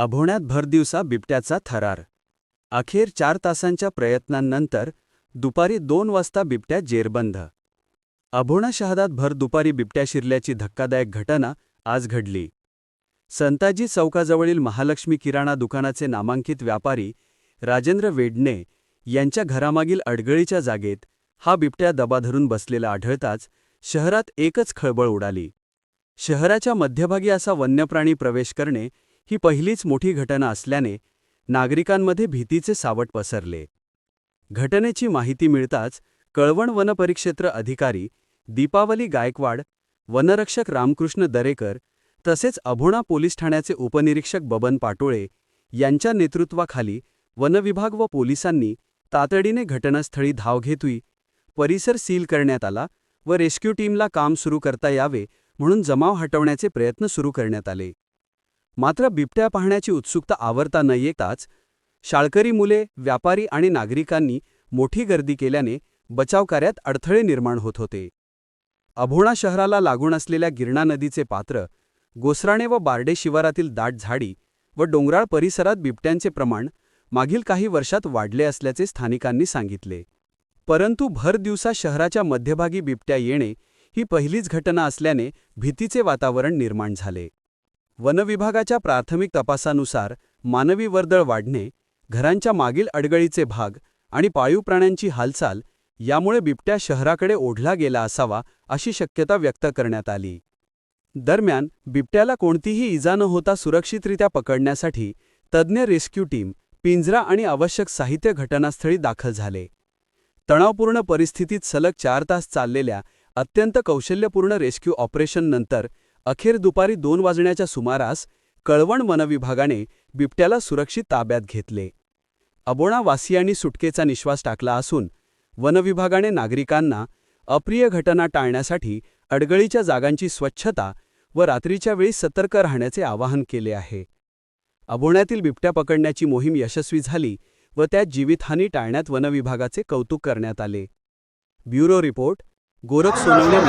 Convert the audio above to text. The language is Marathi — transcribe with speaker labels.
Speaker 1: अभोण्यात भरदिवसा बिबट्याचा थरार. अखेर चार तासांच्या प्रयत्नांनंतर दुपारी दोन वाजता बिबट्या जेरबंद. अभोणा शहरात भर दुपारी बिबट्या शिरल्याची धक्कादायक घटना आज घडली. संताजी चौकाजवळील महालक्ष्मी किराणा दुकानाचे नामांकित व्यापारी राजेंद्र वेडणे यांच्या घरामागील अडगळीच्या जागेत हा बिबट्या दबा धरून बसलेला आढळताच शहरात एकच खळबळ उडाली. शहराच्या मध्यभागी असा वन्यप्राणी प्रवेश करणे ही पहिलीच मोठी घटना असल्याने नागरिकांमध्ये भीतीचे सावट पसरले. घटनेची माहिती मिळताच कळवण वनपरिक्षेत्र अधिकारी दीपावली गायकवाड वनरक्षक रामकृष्ण दरेकर तसेच अभोणा पोलीस ठाण्याचे उपनिरीक्षक बबन पाटोळे यांच्या नेतृत्वाखाली वनविभाग व पोलिसांनी तातडीने घटनास्थळी धाव घेतली. परिसर सील करण्यात आला व रेस्क्यू टीमला काम सुरू करता यावे म्हणून जमाव हटवण्याचे प्रयत्न सुरू करण्यात आले. मात्र बिबट्या पाहण्याची उत्सुकता आवरता न येताच शाळकरी मुले व्यापारी आणि नागरिकांनी मोठी गर्दी केल्याने बचावकार्यात अडथळे निर्माण होत होते. अभोणा शहराला लागून असलेल्या गिरणा नदीचे पात्र गोसराणे व बारडे शिवारातील दाट झाडी व डोंगराळ परिसरात बिबट्यांचे प्रमाण मागील काही वर्षात वाढले असल्याचे स्थानिकांनी सांगितले. परंतु भर दिवसा शहराच्या मध्यभागी बिबट्या येणे ही पहिलीच घटना असल्याने भीतीचे वातावरण निर्माण झाले. वनविभागाच्या प्राथमिक तपासानुसार मानवी वर्दळ वाढणे घरांच्या मागील अडगळीचे भाग आणि पाळीव प्राण्यांची हालचाल यामुळे बिबट्या शहराकडे ओढला गेला असावा अशी शक्यता व्यक्त करण्यात आली. दरम्यान बिबट्याला कोणतीही इजा न होता सुरक्षितरित्या पकडण्यासाठी तज्ज्ञ रेस्क्यू टीम पिंजरा आणि आवश्यक साहित्य घटनास्थळी दाखल झाले. तणावपूर्ण परिस्थितीत सलग चार तास चाललेल्या अत्यंत कौशल्यपूर्ण रेस्क्यू ऑपरेशननंतर अखेर दुपारी दोन वाजण्याच्या सुमारास कळवण वनविभागाने बिबट्याला सुरक्षित ताब्यात घेतले. अबोणा वासियांनी सुटकेचा निश्वास टाकला असून वनविभागाने नागरिकांना अप्रिय घटना टाळण्यासाठी अडगळीच्या जागांची स्वच्छता व रात्रीच्या वेळी सतर्क राहण्याचे आवाहन केले आहे. अभोण्यातील बिबट्या पकडण्याची मोहीम यशस्वी झाली व त्यात जीवितहानी टाळण्यात वनविभागाचे कौतुक करण्यात आले. Bureau report Gorakh Sonawane